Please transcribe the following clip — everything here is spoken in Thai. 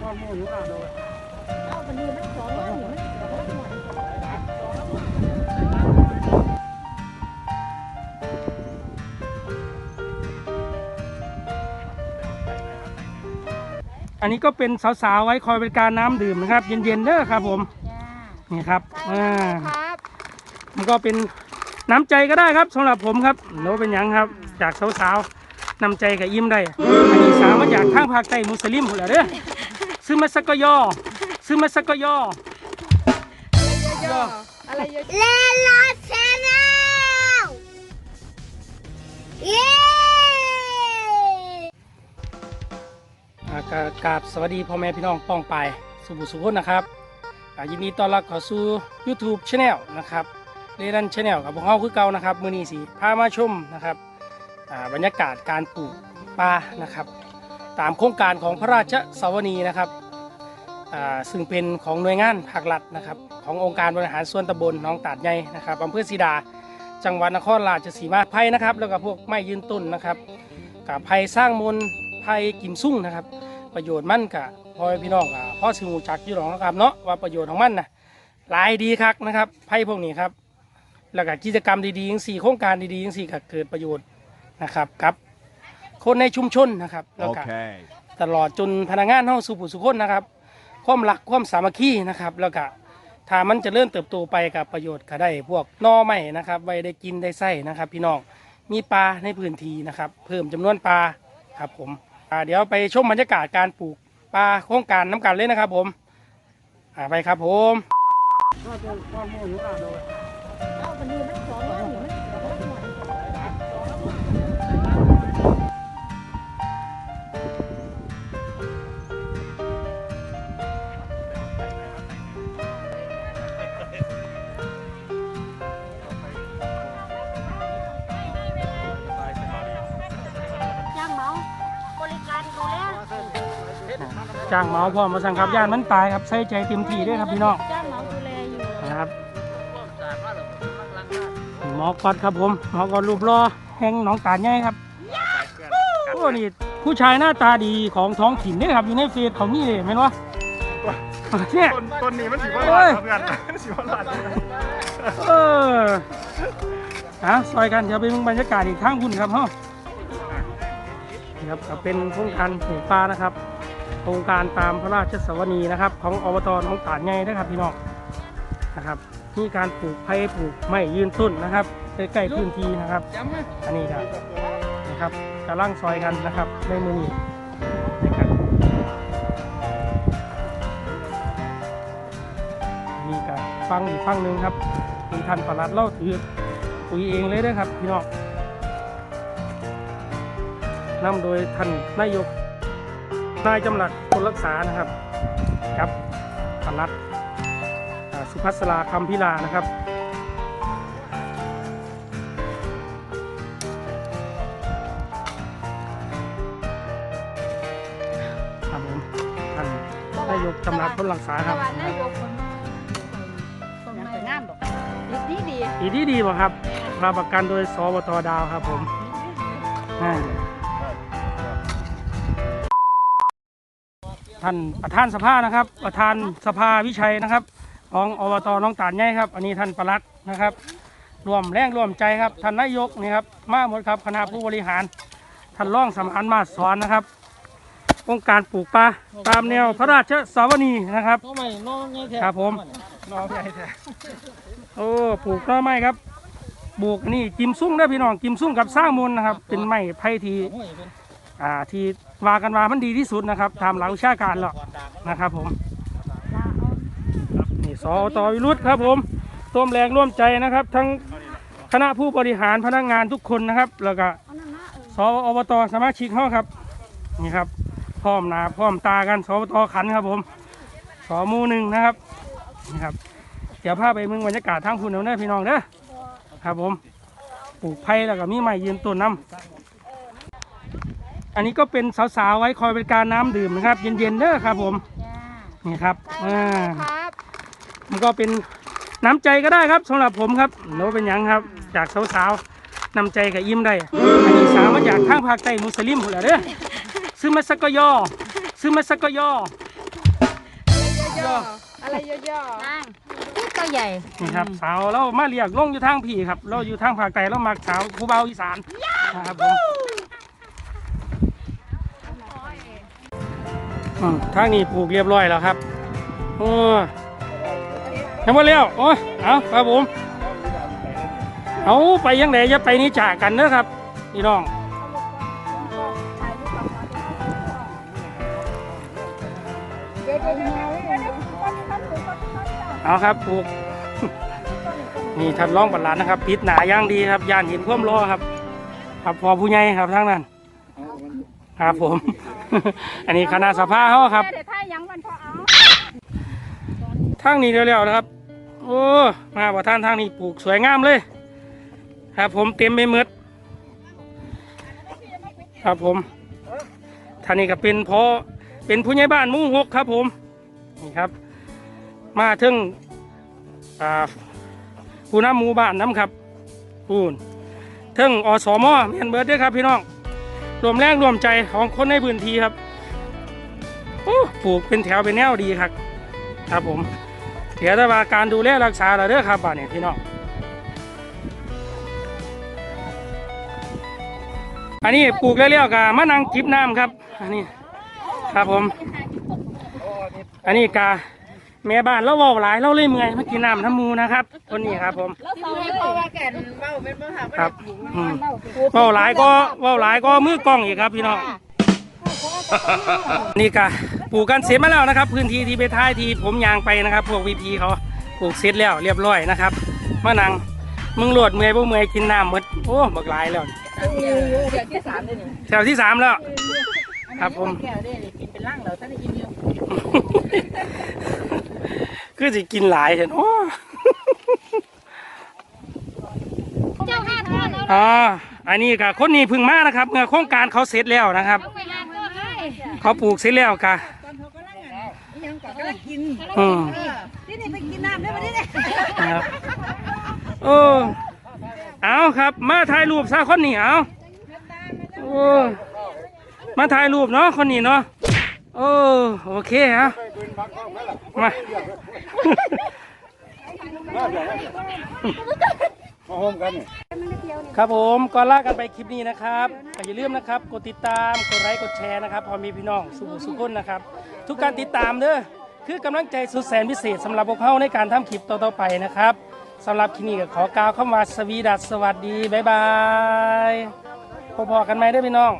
ข้อมูลหรือเปล่าโดยเอาบันนี้มันสองวันนี่มันสองวันหมดอันนี้ก็เป็นสาวๆไว้คอยบริการน้ำดื่มนะครับ เย็นๆเด้อครับผมจ้านี่ครับอ่าครับมันก็เป็นน้ำใจก็ได้ครับสำหรับผมครับโนเป็นหยังครับ จากสาวๆนำใจกับยิ้มได้ อันนี้สาวมาจากทางภาคใต้มุสลิมหมดแล้วเด้อ ซื้อมาสักก็ย่อ ซื้อมาสักก็ย่อ ย่อ อะไรเยอะเลลาชแนลเย้อ่ากรากราบสวัสดีพ่อแม่พี่น้องป้องปายสุบุสุขคนนะครับอ่ายินดีต้อนรับเข้าสู่ YouTube Channel นะครับเรดันชาแนลกับพวกเราคือเก่านะครับ มือนี้สีพามาชมนะครับอ่าบรรยากาศการปลูกปลานะครับ ตามโครงการของพระราชสวนีนะครับอ่าซึ่งเป็นของหน่วยงานภาครัฐนะครับ ขององค์การบริหารส่วนตำบลหน้องตาดใหญ่นะครับอำเภอศรีดา จังหวัดนครราชสีมาไผ่นะครับ แล้วก็พวกไม้ยืนต้นนะครับกับไผ่สร้างมนต์ไผ่กิมซุ่งนะครับ ประโยชน์มั่นกับพ่อพี่น้องกับพ่อสิงูจักยู่หรอกนะครับเนาะว่าประโยชน์ของมันนะหลายดีครับนะครับไพ่พวกนี้ครับแล้วก็กิจกรรมดีๆอย่างสี่โครงการดีๆอย่างสี่ก็เกิดประโยชน์นะครับกับ คนในชุมชนนะครับแล้วก็ Okay. ตลอดจนพนักงานเฮาสู่ผู้สุคนนะครับ ความรักความสามัคคีนะครับ แล้วก็ถ้ามันจะเริ่มเติบโตไปกับประโยชน์ก็ได้พวกหน่อไม้นะครับไว้ได้กินได้ใส่นะครับ พี่น้องมีปลาในพื้นที่นะครับ เพิ่มจำนวนปลาครับผมอ่าเดี๋ยวไปชมบรรยากาศการปลูกปลาโครงการน้ำกันเลยนะครับ ผมอ่าไปครับผม ข้อมูลหรือเปล่าโดยเอา จ้างเหมาพร้อมมาสั่งครับย่านมันตายครับใส่ใจเต็มที่ด้วยครับพี่น้องจ้างเหมาดูแลอยู่นะครับหมอกอดครับผมหมอกอดรูปรอแห่งหนองตาดใหญ่ครับโอ้นี่ผู้ชายหน้าตาดีของท้องถิ่นนี่ครับอยู่ในเฟซเขานี่เลยเห็นวะเนี่ยต้นต้นนี้มันสีว่าโอ้ยเพื่อนสีว่าหลานเออฮะซอยกันเดี๋ยวไปมึงบรรยากาศอีกข้างคุณครับฮะนี่ครับก็เป็นโครงการปลูกปลานะครับโครงการตามพระราชสวนีนะครับ ของอบตหนองตาดใหญ่นะครับพี่น้องนะครับมีการปลูกไผ่ปลูกไม้ยืนต้นนะครับใกล้ๆพื้นที่นะครับ อันนี้ครับนะครับกำลังซอยกันนะครับในมือนี้นะครับนี่ก็ฟังอีกฟังหนึ่งครับมีท่านประหลัดเล่าถือปุ๋ยเองเลยนะครับพี่น้องนำโดยท่านนายก นายจำหลัดคนรักษานะครับครับประหลัดอ่าสุภัสราคำพิลานะครับครับผมท่านนายกจำหลัดคนรักษาครับสวัสดีนายกคนส่งมาแต่งามดอกดีดีอีที่ดีป่ะครับรับประกันโดยสวตดาวครับผมอ่า ท่านประธานสภานะครับ ประธานสภาวิชัยนะครับของอบตน้องตาลใหญ่ครับ อันนี้ท่านประหลัดนะครับ รวมแรงรวมใจครับท่านนายกนี่ครับมาหมดครับคณะผู้บริหาร ท่านร่องสมานมาสอนนะครับ องค์การปลูกปลาตามแนวพระราชสาวนีนะครับน้องใหม่น้องไงแท้ครับผมน้องใหญ่แท้โอ้ปลูกน่อไม้ครับปลูกนี่กิมซุ่งได้พี่น้องกิมซุ่งกับสร้างมนต์นะครับ เป็นไม้ไผ่ที อ่าที่ว่ากันว่ามันดีที่สุดนะครับตามหลักวิชาการหรอกนะครับผมนี่สอตวิรุธครับผมร่วมแรงร่วมใจนะครับ ทั้งคณะผู้บริหารพนักงานทุกคนนะครับ แล้วก็เอานั่นนะเออสอบตสมาชิกเขาครับนี่ครับพร้อมหนาพร้อมตากันสอบตขันครับผมสอมูหนึ่งนะครับนี่ครับเดี๋ยวพาไปมืองบรรยากาศทางคุณเด้อพี่น้องเด้อครับผมปลูกไผ่แล้วก็มีไม้ยืนต้นน้ำ อันนี้ก็เป็นสาวๆไว้คอยบริการน้ำดื่มนะครับ เย็นๆเด้อครับ ผมจ้านี่ครับอ่าครับมันก็เป็นน้ำใจก็ได้ครับสำหรับผมครับโนเป็นหยังครับ จากสาวๆนำใจกับยิ้มได้อันนี้สาวมาจากทางภาคใต้มุสลิมหมดแล้วเด้อซื้อมาสักก็ย่อซื้อมาสักก็ย่อ ย่ออะไรย่อๆ นั่งพี่ตัวใหญ่นี่ครับสาวเรามาเรียกลงอยู่ทางพี่ครับ เราอยู่ทางภาคใต้เรามักสาวผู้เบาอีสานนะครับผม อืมทางนี้ปลูกเรียบร้อยแล้วครับโอ้ยังหมดแล้วโอ้ยเอาครับผม เอาไปยังไงจะไปนี่จากกันเนอะครับพี่น้อง เอาครับปลูก นี่ท่านร้องปัดหลานนะครับปิดหนาอย่างดีครับย่านเห็นพ่วามรอครับ ครับพอผู้ใหญ่ครับทั้งนั้น ครับผม อันนี้คณะสภาเขาครับเดี๋ยวถ้ายังมันพอเอาทางนี้เร็วๆนะครับ โอ้ มาว่ท่านทางนี้ปลูกสวยงามเลย ครับผมเต็มไปหมดครับผมท่านนี้ก็เป็นพอเป็นผู้ใหญ่บ้านมู่หกครับผม นี่ครับ มาถึงอ่าผู้นำหมู่บ้านน้ำครับปูนถึงอสมแมนเบิร์ดด้วยครับพี่น้อง รวมแรงรวมใจของคนในพื้นที่ครับโอ้ปลูกเป็นแถวเป็นแนวดีครับ ครับผมเดี๋ยวแต่ว่าการดูแลรักษาเราเด้อครับบ้านเนี่ยพี่น้องอันนี้ปลูกแล้วๆกับมะนางจิบน้ำครับ อันนี้ครับผม อันนี้กา แม่บ้านเราเว้าหลายเราเลยเมื่อยมากินน้ำน้ำมูนะครับคนนี้ครับ ผมแล้วเขาเพราะว่าแก่นเบ้าเป็นมหาครับอืมเว้าหลายก็เว้าหลายก็มือกล้องอีกครับพี่น้องนี่กะปลูกกันเสร็จมาแล้วนะครับ พื้นที่ที่ไปท้ายที่ผมยางไปนะครับ พวกวีพีเขาปลูกเสร็จแล้วเรียบร้อยนะครับมานังมึงโหลดเมื่อยบ่เมื่อยกินน้ำหมดโอ้บักหลายแล้วเดี๋ยวที่สามเลยนี่แถวที่สามแล้ว ครับผมแก้วได้นี่กินเป็นร่างเราท่านได้กินอยู่ คือสิกินหลายเห็นโอ้เจ้าห้าทอดเอาอ่าอันนี้กะคนนี้เพึ่งมานะครับ เมื่อโครงการเขาเสร็จแล้วนะครับ ไปหาตัวให้เขาปลูกเสร็จแล้วกะยังก่อนก็กินอืมนี่นี่ไปกินน้ำได้ไหมนี่เนี่ยนะครับโอ้เอาครับ มาถ่ายรูปซะคนนี้เอาโอ้มาถ่ายรูปเนาะคนนี้เนาะ โอ้โอเคฮะมามาโฮมกันนี่ครับผมก่อนลากันไปคลิปนี้นะครับก็อย่าลืมนะครับกดติดตามกดไลค์กดแชร์นะครับ พอมีพี่น้องสุขสุขคนนะครับ ทุกการติดตามเด้อคือกำลังใจสุดแสนพิเศษสำหรับพวกเขาในการทำคลิปต่อๆไปนะครับสำหรับคลิปนี้ก็ขอกล่าวคำว่าสวีดัสสวัสดี บ๊ายบายพบๆกันไหมเด้อพี่น้อง